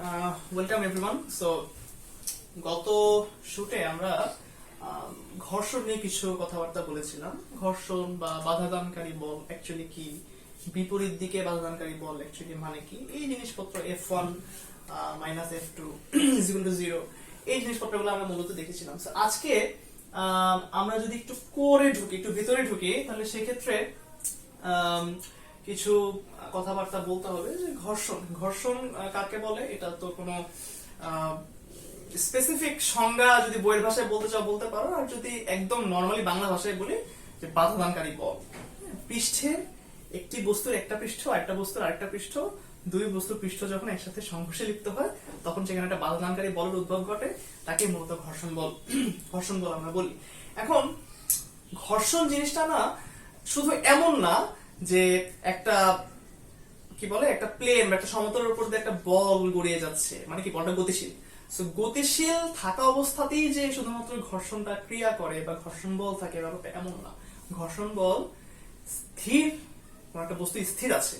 Welcome everyone so গত শুটে আমরা ঘর্ষণ নিয়ে কিছু কথাবার্তা বলেছিলাম। ঘর্ষণ বা বাধাদানকারী বল অ্যাকচুয়ালি কি? বিপরীত দিকে বাধাদানকারী বল অ্যাকচুয়ালি মানে কি? এই জিনিসপত্র F one minus F two is equal to zero এই জিনিসপত্রগুলো আমরা মূলত দেখেছিলাম। So, আজকে আমরা যদি একটু কোরে ঢুকি একটু ভিতরে ঢুকি তাহলে সেক্ষেত্রে কিছু কথাবার্তা বলতে হবে যে ঘর্ষণ ঘর্ষণ কাকে বলে? এটা তো কোনো স্পেসিফিক সংজ্ঞা যদি বইয়ের ভাষায় বলতে চাও বলতে পারো। আর যদি একদম নর্মালি বাংলা ভাষায় বলি যে বাধাদানকারী বল। হ্যাঁ, পৃষ্ঠের একটি বস্তুর একটা পৃষ্ঠ আরেকটা বস্তুর আরেকটা পৃষ্ঠ দুই বস্তুর পৃষ্ঠ যখন একসাথে সংঘর্ষে লিপ্ত হয় তখন সেখানে একটা বাধাদানকারী বলের উদ্ভব ঘটে তাকে মূলত ঘর্ষণ বল ঘর্ষণ বল আমরা বলি। এখন ঘর্ষণ জিনিসটা না শুধু এমন না যে একটা, কি বলে, একটা প্লেন বা একটা সমতলের উপর দিয়ে একটা বল গড়িয়ে যাচ্ছে। মানে কি, বলটা গতিশীল। সো গতিশীল থাকা অবস্থাতেই যে শুধুমাত্র ঘর্ষণটা ক্রিয়া করে বা ঘর্ষণ বল থাকে, ব্যাপারটা এমন না। ঘর্ষণ বল স্থির, কোনো একটা বস্তু স্থির আছে।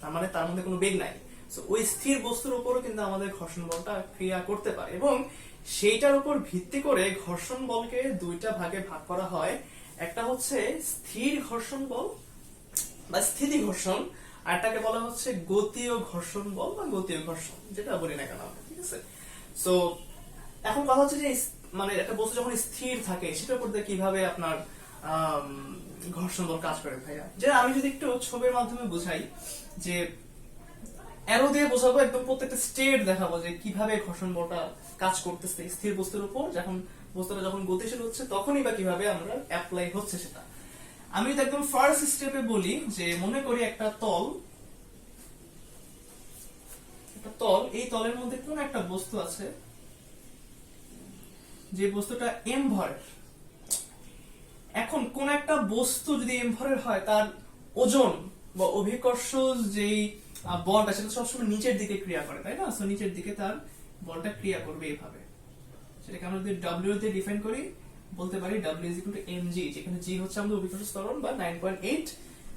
তার মানে তার মধ্যে কোনো বেগ নাই। সো ওই স্থির বস্তুর উপরও কিন্তু আমাদের ঘর্ষণ বলটা ক্রিয়া করতে পারে এবং সেইটার উপর ভিত্তি করে ঘর্ষণ বলকে দুইটা ভাগে ভাগ করা হয়। একটা হচ্ছে স্থির ঘর্ষণ বল বা স্থিতি ঘর্ষণ, আর একটাকে বলা হচ্ছে গতীয় ঘর্ষণ বল বা গতীয় ঘর্ষণ, যেটা বলি না কেন ঠিক আছে? সো এখন কথা হচ্ছে যে মানে একটা বস্তু যখন স্থির থাকে, সেটার উপর কীভাবে আপনার ঘর্ষণ বল কাজ করে ভাইয়া? যে আমি যদি একটু ছবির মাধ্যমে বোঝাই, যে অ্যারো দিয়ে বোঝাবো, একদম প্রত্যেকটা স্টেট দেখাবো যে কীভাবে ঘর্ষণ বলটা কাজ করতেছে স্থির বস্তুর উপর। যখন বস্তুটা যখন গতিশীল হচ্ছে, তখনই বা কীভাবে আমরা অ্যাপ্লাই হচ্ছে সেটা। আমি যদি একদম ফার্স্ট স্টেপে বলি যে মনে করি একটা তল একটা তল, এই তলের মধ্যে কোন একটা বস্তু আছে? যে বস্তুটা এম এখন কোন একটা বস্তু যদি এম ভরের হয়, তার ওজন বা অভিকর্ষ যেই বলটা, সেটা সবসময় নিচের দিকে ক্রিয়া করে, তাই না? সো নিচের দিকে তার বলটা ক্রিয়া করবে এইভাবে। সেটাকে আমরা যদি ডাব্লিউ দিয়ে ডিফাইন করি বলতে পারি W is equal to M G যেখানে জি হচ্ছে আমাদের অভিকর্ষ ত্বরণ বা nine point eight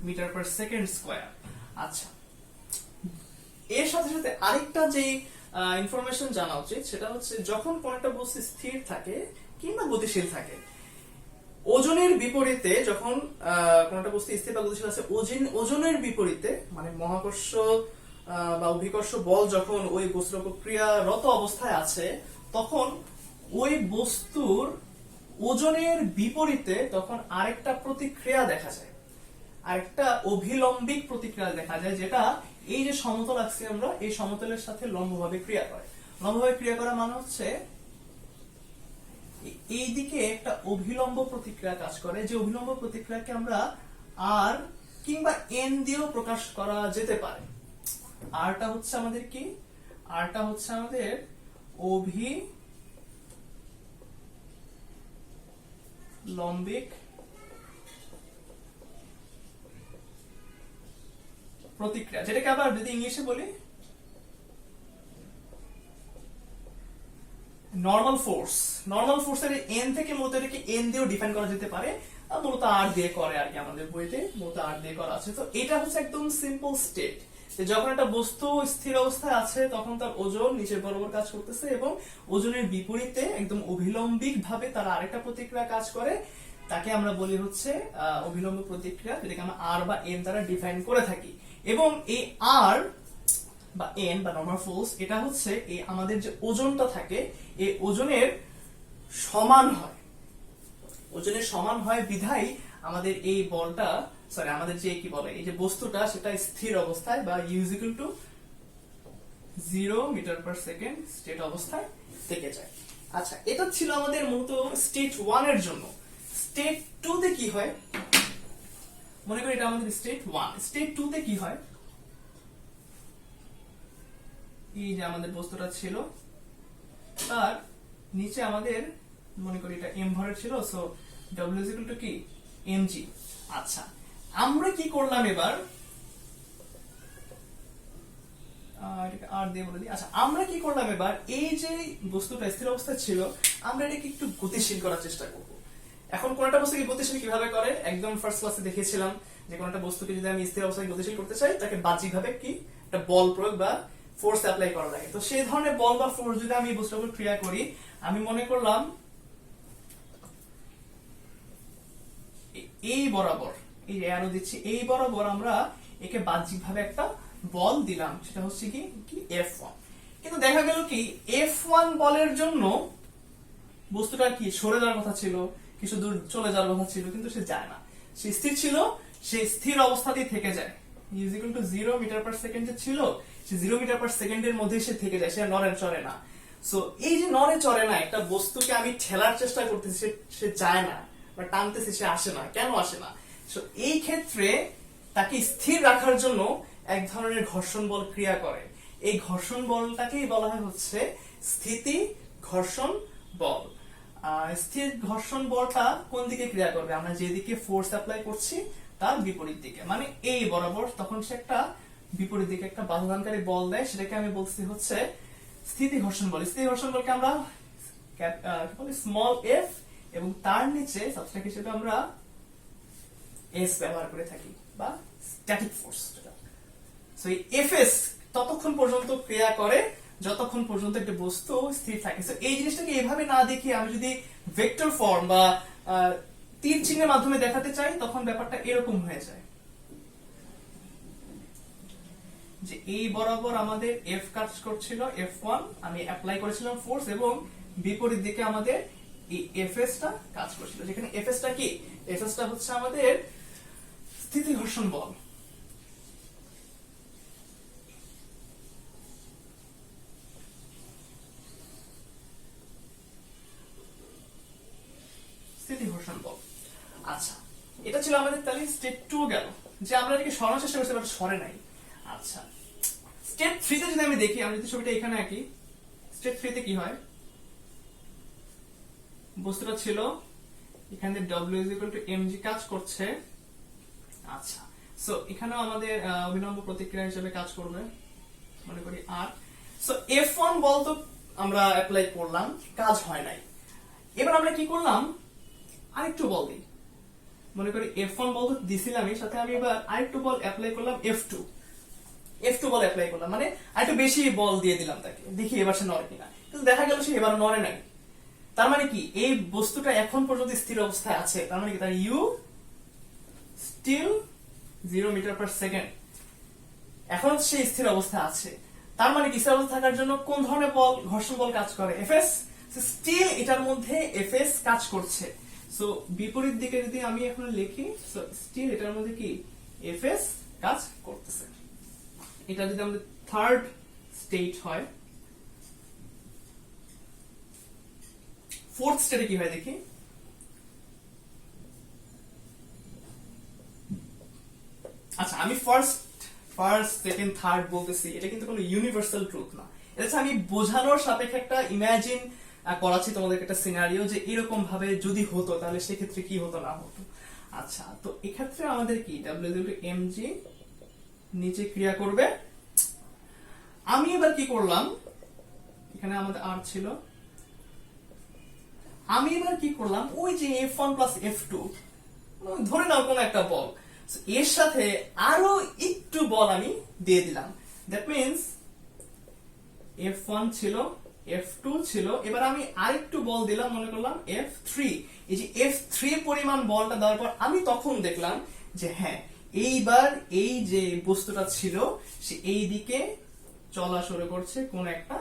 metre per second square আচ্ছা। এর সাথে সাথে আরেকটা যে ইনফরমেশন জানা উচিত, সেটা হচ্ছে যখন কোন একটা বস্তু স্থির থাকে কিংবা গতিশীল থাকে, ওজনের বিপরীতে যখন কোন একটা বস্তু স্থির বা গতিশীল আছে, ওজন, ওজনের বিপরীতে মানে মহাকর্ষ বা অভিকর্ষ বল যখন ওই বস্তুর ক্রিয়ারত অবস্থায় আছে, তখন ওই বস্তুর ওজনের বিপরীতে তখন আরেকটা প্রতিক্রিয়া দেখা যায়। আরেকটা অভিলম্বিক প্রতিক্রিয়া দেখা যায়, যেটা এই যে সমতল আছি আমরা, এই সমতলের সাথে লম্বভাবে ক্রিয়া করে। লম্বভাবে ক্রিয়া করা মানে হচ্ছে এই দিকে একটা অভিলম্ব প্রতিক্রিয়া কাজ করে, যে অভিলম্ব প্রতিক্রিয়াকে আমরা আর কিংবা এন দিয়েও প্রকাশ করা যেতে পারে। আরটা হচ্ছে আমাদের কি? আরটা হচ্ছে আমাদের অভি লম্বিক। প্রতিক্রিয়া, যেটাকে আবার যদি ইংলিশে বলি নর্মাল ফোর্স নর্মাল ফোর্সের এন থেকে মূলত এটাকে এন দিয়েও ডিফাইন করা যেতে পারে মূলত আর দিয়ে করে আর কি আমাদের বইতে, মূলত আর দিয়ে করা আছে। তো এটা হচ্ছে একদম সিম্পল স্টেট যখন একটা বস্তু স্থির অবস্থায় আছে, তখন তার ওজন নিচের বরাবর কাজ করতেছে এবং ওজনের বিপরীতে একদম অভিলম্বিক ভাবে তার আরেকটা প্রতিক্রিয়া কাজ করে। তাকে আমরা বলি হচ্ছে অভিলম্ব প্রতিক্রিয়া, যেটাকে আমরা আর বা এন দ্বারা ডিফাইন করে থাকি। এবং এই আর বা এন বা নর্মাল ফোর্স এটা হচ্ছে এই আমাদের যে ওজনটা থাকে, এই ওজনের সমান হয়। ওজনের সমান হয় বিধায় আমাদের এই বলটা সরি আমাদের যে কি বলে, এই যে বস্তুটা সেটা স্থির অবস্থায় বা is equal to zero metre per second state অবস্থায় থেকে যায়। আচ্ছা এটা ছিল আমাদের মূলত স্টেট ওয়ানের জন্য। স্টেট টু তে কি হয়? মনে করি এটা আমাদের স্টেট ওয়ান স্টেট টু তে কি হয়? এই যে আমাদের বস্তুটা ছিল তার নিচে আমাদের, মনে করি এটা এম ভরের ছিল সো ডব্লিউ ইজ টু কি? এম জি আচ্ছা আমরা কি করলাম এবার? আর আচ্ছা আমরা কি করলাম এবার? এই যে বস্তুটা, স্থির অবস্থায় ছিল, আমরা এটাকে একটু গতিশীল করার চেষ্টা করব। এখন কোন একটা বস্তুকে গতিশীল কীভাবে করে? একদম ফার্স্ট ক্লাসে দেখিয়েছিলাম যে কোন একটা বস্তুকে যদি আমি স্থির অবস্থায় গতিশীল করতে চাই, তাকে বাহ্যিকভাবে কি? একটা বল প্রয়োগ বা ফোর্স অ্যাপ্লাই করা লাগে। তো সেই ধরনের বল বা ফোর্স যদি আমি এই বস্তুটার উপর ক্রিয়া করি, আমি মনে করলাম এই বরাবর। এই অ্যারো দিচ্ছি। এই বরাবর আমরা একে বাহ্যিক ভাবে একটা বল দিলাম, সেটা হচ্ছে কি? কি? কিন্তু দেখা গেল কি বলের জন্য বস্তুটা কি? সরে যাওয়ার কথা ছিল, কিছু দূর চলে যাওয়ার কথা ছিল, কিন্তু সে যায় না। সে স্থির ছিল, সে স্থির অবস্থাতেই থেকে যায়। To zero metre per second ছিল, সে জিরো মিটার পার সেকেন্ডের মধ্যে সে থেকে যায়, সে নড়ে চড়ে না। সো এই যে নড়ে চড়ে না, একটা বস্তুকে আমি ঠেলার চেষ্টা করতেছি, সে- সে যায় না, বা টানতেছি, সে আসে না। কেন আসে না? সো এই ক্ষেত্রে তাকে স্থির রাখার জন্য এক ধরনের ঘর্ষণ বল ক্রিয়া করে। এই ঘর্ষণ বলটাকেই বলা হয় হচ্ছে স্থিতি ঘর্ষণ বল। স্থির ঘর্ষণ বলটা কোন দিকে ক্রিয়া করবে? আমরা যেদিকে ফোর্স অ্যাপ্লাই করছি, তার বিপরীত দিকে। মানে এই বরাবর তখন সে একটা বিপরীত দিকে একটা বাধাদানকারী বল দেয়, সেটাকে আমি বলছি হচ্ছে স্থিতি ঘর্ষণ বল। স্থিতি ঘর্ষণ বলকে আমরা স্মল এফ এবং তার নিচে সাবস্ট্রাক হিসেবে আমরা এস ব্যবহার করে থাকি, বা স্ট্যাটিক ফোর্স সো এই এফএস ততক্ষণ পর্যন্ত ক্রিয়া করে, যতক্ষণ পর্যন্ত একটা বস্তু স্থির থাকে। সো এই জিনিসটাকে এভাবে না দেখে আমি যদি ভেক্টর ফর্ম বা তীর চিহ্নের মাধ্যমে দেখাতে চাই, তখন ব্যাপারটা এরকম হয়ে যায়। যে এই বরাবর আমাদের এফ কাজ করছিল এফ ওয়ান আমি অ্যাপ্লাই করেছিলাম ফোর্স এবং বিপরীত দিকে আমাদের এই এফএস টা কাজ করছিল। যেখানে এফএস টা কি? এফএস টা হচ্ছে আমাদের স্থিতি ঘর্ষণ বল। আচ্ছা এটা ছিল আমাদের তাহলে স্টেপ টু গেল, যে আমরা এটাকে সরানোর চেষ্টা করছি বাট সরে নাই। আচ্ছা স্টেপ থ্রিতে যদি আমি দেখি, আমি যদি ছবিটা এখানে আঁকি স্টেপ থ্রিতে কি হয়? বস্তুটা ছিল, এখানে ডব্লিউ ইজ ইকুয়াল টু কাজ করছে আচ্ছা। সো এখানেও আমাদের অভিলম্ব প্রতিক্রিয়া হিসেবে কাজ করবে। মনে করি আর। সো এফ ওয়ান বল তো আমরা অ্যাপ্লাই করলাম, কাজ হয় নাই। এবার আমরা কি করলাম? আরেকটু বল দিই। মনে করি এফ ওয়ান বল তো দিছিলামই, সাথে আমি এবার আরেকটু বল অ্যাপ্লাই করলাম এফ টু এফ টু বল অ্যাপ্লাই করলাম মানে আরেকটু বেশি বল দিয়ে দিলাম তাকে, দেখি এবার সে নড়ে কিনা। কিন্তু দেখা গেল সে এবার নড়ে নাই। তার মানে কি, এই বস্তুটা এখন পর্যন্ত স্থির অবস্থায় আছে। তার মানে কি, তার u still zero metre per second এখন সে স্থির অবস্থা আছে। তার মানে স্থির অবস্থা থাকার জন্য কোন ধরনের বল, ঘর্ষণ বল কাজ করে? এফএস স্টিল এটার মধ্যে এফএস কাজ করছে। সো বিপরীত দিকে যদি আমি এখন লিখি সো স্টিল এটার মধ্যে কি? এফএস কাজ করতেছে। এটা যদি আমাদের থার্ড স্টেট হয় ফোর্থ স্টেটে কি হয় দেখি? আচ্ছা আমি ফার্স্ট ফার্স্ট সেকেন্ড থার্ড বলতেছি, এটা কিন্তু কোনো ইউনিভার্সাল ট্রুথ না। এটা আমি বোঝানোর সাপেক্ষে একটা ইমাজিন করাচ্ছি তোমাদেরকে একটা সিনারিও যে এরকম ভাবে যদি হতো, তাহলে সেক্ষেত্রে কি হতো, না হতো। আচ্ছা তো এক্ষেত্রে আমাদের কি? ডাব্লিউ এম জি নিচে ক্রিয়া করবে। আমি এবার কি করলাম? এখানে আমাদের আর ছিল। আমি এবার কি করলাম? ওই যে F one plus F two ধরে নাও কোনো একটা বল এর সাথে আরও একটু বল আমি দিয়ে দিলাম। দ্যাট মিনস এফ ওয়ান ছিল এফ টু ছিল, এবার আমি আরেকটু বল দিলাম, মনে করলাম এফ থ্রি এই যে এফ থ্রি পরিমাণ বলটা দেওয়ার পর আমি তখন দেখলাম যে হ্যাঁ এইবার এই যে বস্তুটা ছিল, সে এই দিকে চলা শুরু করছে, কোন একটা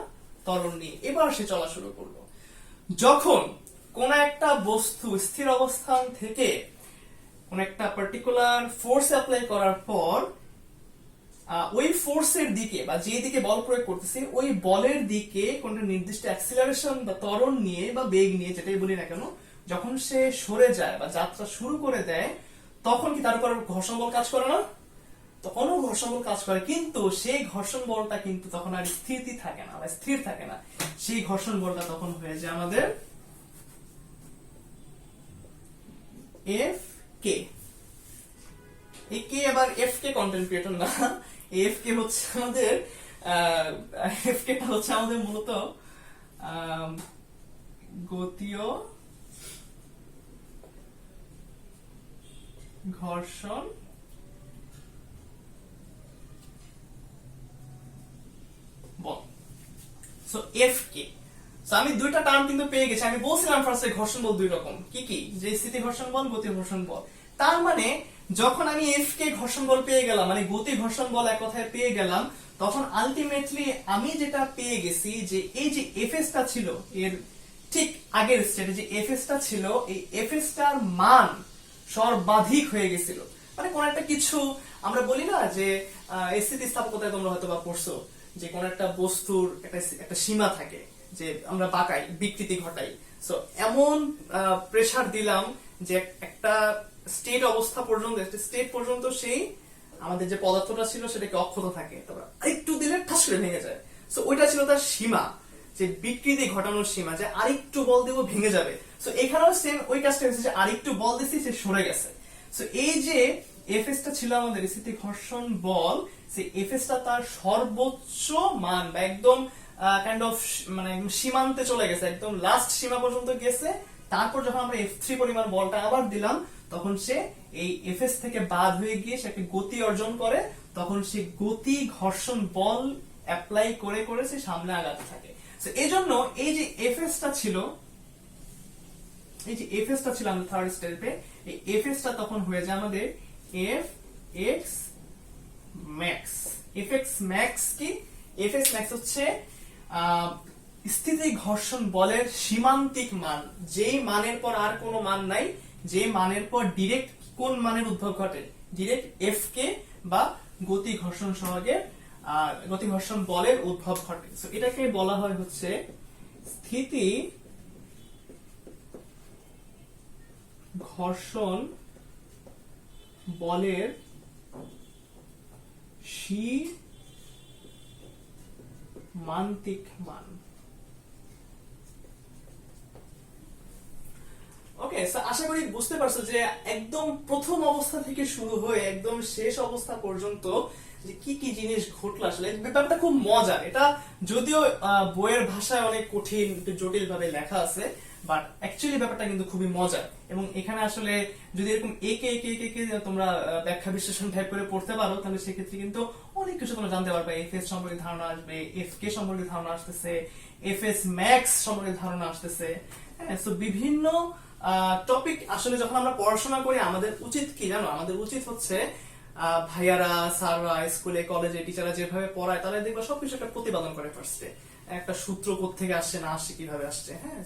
তরল নিয়ে। এবার সে চলা শুরু করল। যখন কোন একটা বস্তু স্থির অবস্থান থেকে কোন একটা পার্টিকুলার ফোর্স অ্যাপ্লাই করার পর ওই ফোর্সের দিকে বা যে দিকে বল প্রয়োগ করতেছে, ওই বলের দিকে কোন একটা নির্দিষ্ট অ্যাক্সিলারেশন বা ত্বরণ নিয়ে বা বেগ নিয়ে যেটাই বলি না কেন, যখন সে সরে যায় বা যাত্রা শুরু করে দেয়, তখন কি তার উপর ঘর্ষণ বল কাজ করে না? তখনও ঘর্ষণ বল কাজ করে, কিন্তু সেই ঘর্ষণ বলটা কিন্তু তখন আর স্থিতি থাকে না, বা স্থির থাকে না। সেই ঘর্ষণ বলটা তখন হয়ে যায় আমাদের এফ কে? এই কে আবার এফ কে কন্টেন্ট ক্রিয়েটর না? এফ কে হচ্ছে আমাদের এফ কে হচ্ছে আমাদের মূলত গতীয় ঘর্ষণ বল। সো এফ কে। আমি দুইটা টার্ম কিন্তু পেয়ে গেছি। আমি বলছিলাম ফার্স্টে ঘর্ষণ বল দুই রকম। কি কি? যে স্থিতি ঘর্ষণ বল, গতি ঘর্ষণ বল। তার মানে যখন আমি এফ কে ঘর্ষণ বল পেয়ে গেলাম মানে গতি ঘর্ষণ বল এক কথায় পেয়ে গেলাম, তখন আলটিমেটলি আমি যেটা পেয়ে গেছি যে এই যে এফএস টা ছিল, এর ঠিক আগের স্টেটে যে এফএস টা ছিল, এই এফএস টার মান সর্বাধিক হয়ে গেছিল। মানে কোন একটা কিছু, আমরা বলি না যে স্থিতি স্থাপকতায় তোমরা হয়তো বা পড়ছো, যে কোন একটা বস্তুর একটা একটা সীমা থাকে। যে আমরা বাঁকাই, বিকৃতি ঘটাই। সো এমন প্রেসার দিলাম যে একটা স্টেট অবস্থা পর্যন্ত, একটা স্টেট পর্যন্ত সেই আমাদের যে পদার্থটা ছিল সেটাকে অক্ষত থাকে। তারপর আরেকটু দিলে ঠাস করে ভেঙে যায়। সো ওইটা ছিল তার সীমা, যে বিকৃতি ঘটানোর সীমা, যে আরেকটু বল দেবো ভেঙে যাবে। সো এখানেও সেম ওই কাজটা হয়েছে, যে আরেকটু বল দিছি, সে সরে গেছে। সো এই যে এফএস টা ছিল আমাদের স্থিতি ঘর্ষণ বল, সেই এফএস টা তার সর্বোচ্চ মান বা একদম কাইন্ড অফ মানে সীমান্তে চলে গেছে। একদম লাস্ট সীমা পর্যন্ত গেছে। তারপর যখন আমরা এফ থ্রি পরিমাণ বলটা আবার দিলাম, তখন সে এই এফএস থেকে বাদ হয়ে গিয়ে সে একটা গতি অর্জন করে। তখন সে গতি ঘর্ষণ বল অ্যাপ্লাই করে করে সে সামনে আগাতে থাকে। এই জন্য এই যে এফএস টা ছিল, এই যে এফএস টা ছিল আমাদের থার্ড স্টেপে এই এফএস টা তখন হয়ে যায় আমাদের F x max F x max কি? এফ এক্স ম্যাক্স হচ্ছে স্থিতি ঘর্ষণ বলের সীমান্তিক মান। যেই মানের পর আর কোনো মান নাই যে মানের পর ডিরেক্ট কোন মানের উদ্ভব ঘটে? ডিরেক্ট এফ কে বা গতি ঘর্ষণ সহগের গতি ঘর্ষণ বলের উদ্ভব ঘটে। এটাকে বলা হয় হচ্ছে স্থিতি ঘর্ষণ বলের সীমান্তিক মান। ওকে আশা করি বুঝতে পারছ যে একদম প্রথম অবস্থা থেকে শুরু হয়ে একদম শেষ অবস্থা পর্যন্ত যে কি কি জিনিস ঘটলো আসলে ব্যাপারটা খুব মজার। এটা যদিও বইয়ের ভাষায় অনেক কঠিন, একটু জটিল ভাবে লেখা আছে বাট অ্যাকচুয়ালি ব্যাপারটা কিন্তু খুবই মজার। এবং এখানে আসলে যদি এরকম একে একে একে তোমরা ব্যাখ্যা বিশ্লেষণ টাইপ করে পড়তে পারো, তাহলে সেক্ষেত্রে কিন্তু অনেক কিছু তোমরা জানতে পারবে? এফ এস সম্পর্কে ধারণা আসবে এফ কে সম্পর্কে ধারণা আসতেছে এফ এস ম্যাক্স সম্পর্কে ধারণা আসতেছে। হ্যাঁ so বিভিন্ন টপিক আসলে যখন আমরা পড়াশোনা করি, আমাদের উচিত কি জানো? আমাদের উচিত হচ্ছে ভাইয়ারা, স্যাররা, স্কুলে, কলেজে, টিচাররা যেভাবে পড়ায় তাহলে দেখবা সবকিছু একটা প্রতিপাদন করে ফার্স্টে একটা সূত্র থেকে আসছে, না আসছে, কীভাবে আসছে? হ্যাঁ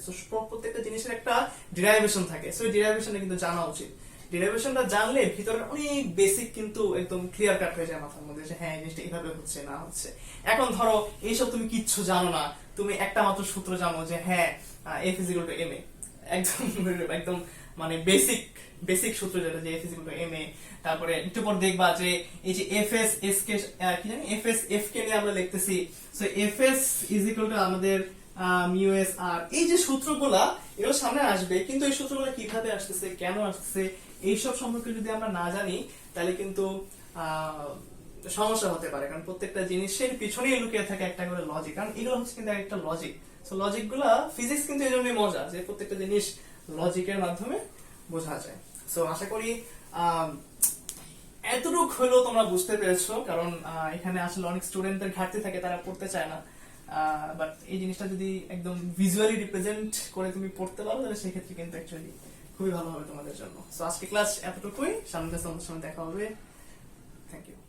প্রত্যেকটা জিনিসের একটা ডিরাইভেশন থাকে। সো ডিরাইভেশনটা কিন্তু জানা উচিত। ডিরাইভেশনটা জানলে ভিতরে অনেক বেসিক কিন্তু একদম ক্লিয়ার কাট হয়ে যায় মাথার মধ্যে যে হ্যাঁ জিনিসটা এইভাবে হচ্ছে, না হচ্ছে। এখন ধরো, এইসব তুমি কিচ্ছু জানো না, তুমি একটা মাত্র সূত্র জানো যে হ্যাঁ F is equal to M A একদম একদম মানে বেসিক বেসিক সূত্র যেটা যে F is equal to M A তারপরে একটু পর দেখবা যে এই যে এফ এস এস কে কি জানি? এফ এস এফ কে নিয়ে আমরা লিখতেছি। So F S is equal to আমাদের মিউ এস আর এই যে সূত্রগুলা এগুলো সামনে আসবে, কিন্তু এই সূত্রগুলো কীভাবে আসতেছে, কেন আসতেছে, এইসব সম্পর্কে যদি আমরা না জানি, তাহলে কিন্তু সমস্যা হতে পারে, কারণ প্রত্যেকটা জিনিসের পিছনেই লুকিয়ে থাকে একটা করে লজিক কারণ এগুলো হচ্ছে কিন্তু একটা লজিক সো লজিকগুলা ফিজিক্স কিন্তু এই জন্যই মজা, যে প্রত্যেকটা জিনিস লজিকের মাধ্যমে বোঝা যায়। সো আশা করি এতটুক হলেও তোমরা বুঝতে পেরেছ, কারণ এখানে আসলে অনেক স্টুডেন্টদের ঘাটতি থাকে, তারা পড়তে চায় না। বাট এই জিনিসটা যদি একদম ভিজুয়ালি রিপ্রেজেন্ট করে তুমি পড়তে পারো, তাহলে সেক্ষেত্রে কিন্তু অ্যাকচুয়ালি খুবই ভালো হবে তোমাদের জন্য। সো আজকে ক্লাস এতটুকুই। সামনে তোমাদের সঙ্গে দেখা হবে। Thank you